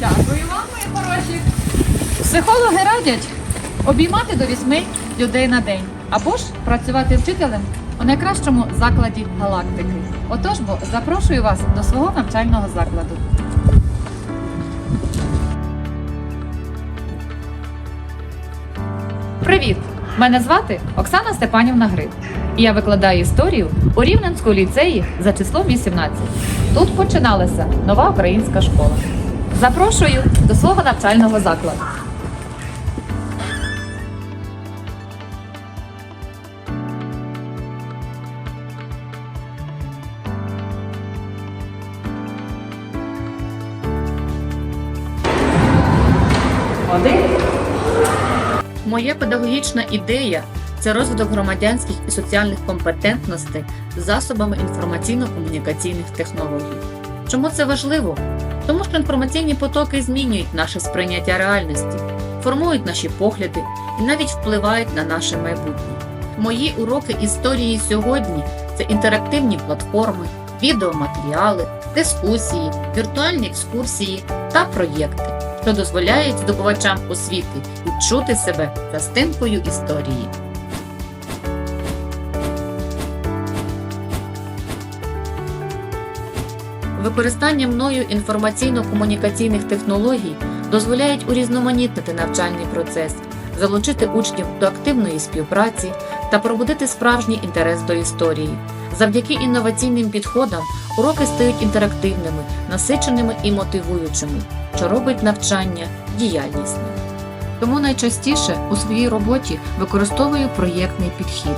Дякую вам, мої хороші. Психологи радять обіймати до вісьми людей на день або ж працювати вчителем у найкращому закладі галактики. Отож, бо запрошую вас до свого навчального закладу. Привіт! Мене звати Оксана Степанівна Гриб. І я викладаю історію у Рівненському ліцеї за числом 18. Тут починалася нова українська школа. Запрошую до свого навчального закладу. Один. Моя педагогічна ідея це розвиток громадянських і соціальних компетентностей засобами інформаційно-комунікаційних технологій. Чому це важливо? Тому що інформаційні потоки змінюють наше сприйняття реальності, формують наші погляди і навіть впливають на наше майбутнє. Мої уроки історії сьогодні це інтерактивні платформи, відеоматеріали, дискусії, віртуальні екскурсії та проєкти, що дозволяють здобувачам освіти відчути себе частинкою історії. Використання мною інформаційно-комунікаційних технологій дозволяють урізноманітнити навчальний процес, залучити учнів до активної співпраці та пробудити справжній інтерес до історії. Завдяки інноваційним підходам уроки стають інтерактивними, насиченими і мотивуючими, що робить навчання діяльнісним. Тому найчастіше у своїй роботі використовую проєктний підхід.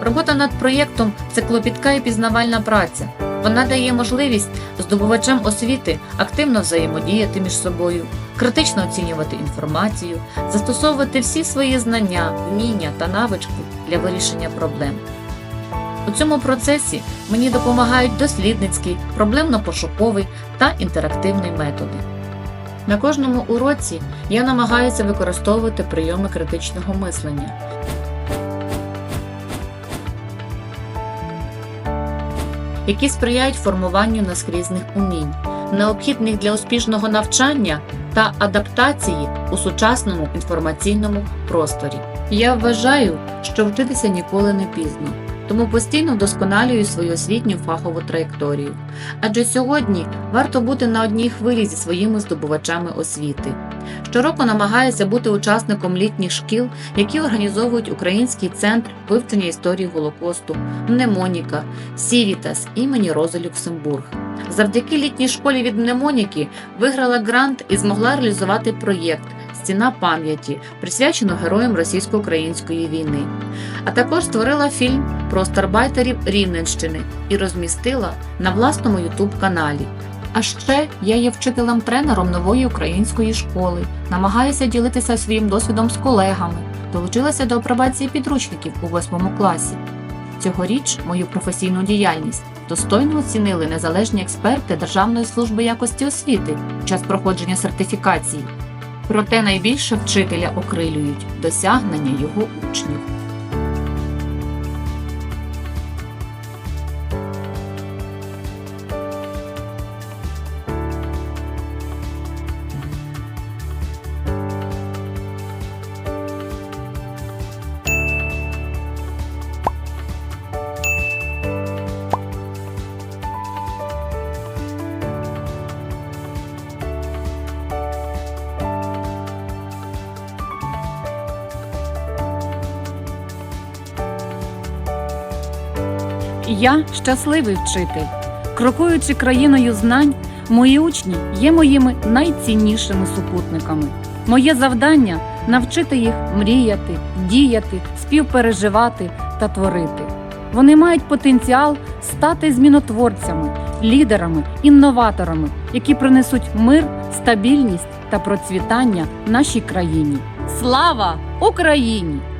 Робота над проєктом це клопітка і пізнавальна праця. Вона дає можливість здобувачам освіти активно взаємодіяти між собою, критично оцінювати інформацію, застосовувати всі свої знання, вміння та навички для вирішення проблем. У цьому процесі мені допомагають дослідницький, проблемно-пошуковий та інтерактивний методи. На кожному уроці я намагаюся використовувати прийоми критичного мислення, які сприяють формуванню наскрізних умінь, необхідних для успішного навчання та адаптації у сучасному інформаційному просторі. Я вважаю, що вчитися ніколи не пізно, тому постійно вдосконалюю свою освітню фахову траєкторію. Адже сьогодні варто бути на одній хвилі зі своїми здобувачами освіти. Щороку намагаюся бути учасником літніх шкіл, які організовують Український центр вивчення історії Голокосту, Мнемоніка, Сівітас імені Рози Люксембург. Завдяки літній школі від Мнемоніки виграла грант і змогла реалізувати проєкт Стіна пам'яті, присвячену героям російсько-української війни. А також створила фільм про старбайтерів Рівненщини і розмістила на власному ютуб-каналі. А ще я є вчителем-тренером нової української школи, намагаюся ділитися своїм досвідом з колегами, долучилася до апробації підручників у восьмому класі. Цьогоріч мою професійну діяльність достойно оцінили незалежні експерти Державної служби якості освіти під час проходження сертифікації. Проте найбільше вчителя окрилюють досягнення його учнів. Я щасливий вчитель. Крокуючи країною знань, мої учні є моїми найціннішими супутниками. Моє завдання навчити їх мріяти, діяти, співпереживати та творити. Вони мають потенціал стати змінотворцями, лідерами, інноваторами, які принесуть мир, стабільність та процвітання нашій країні. Слава Україні!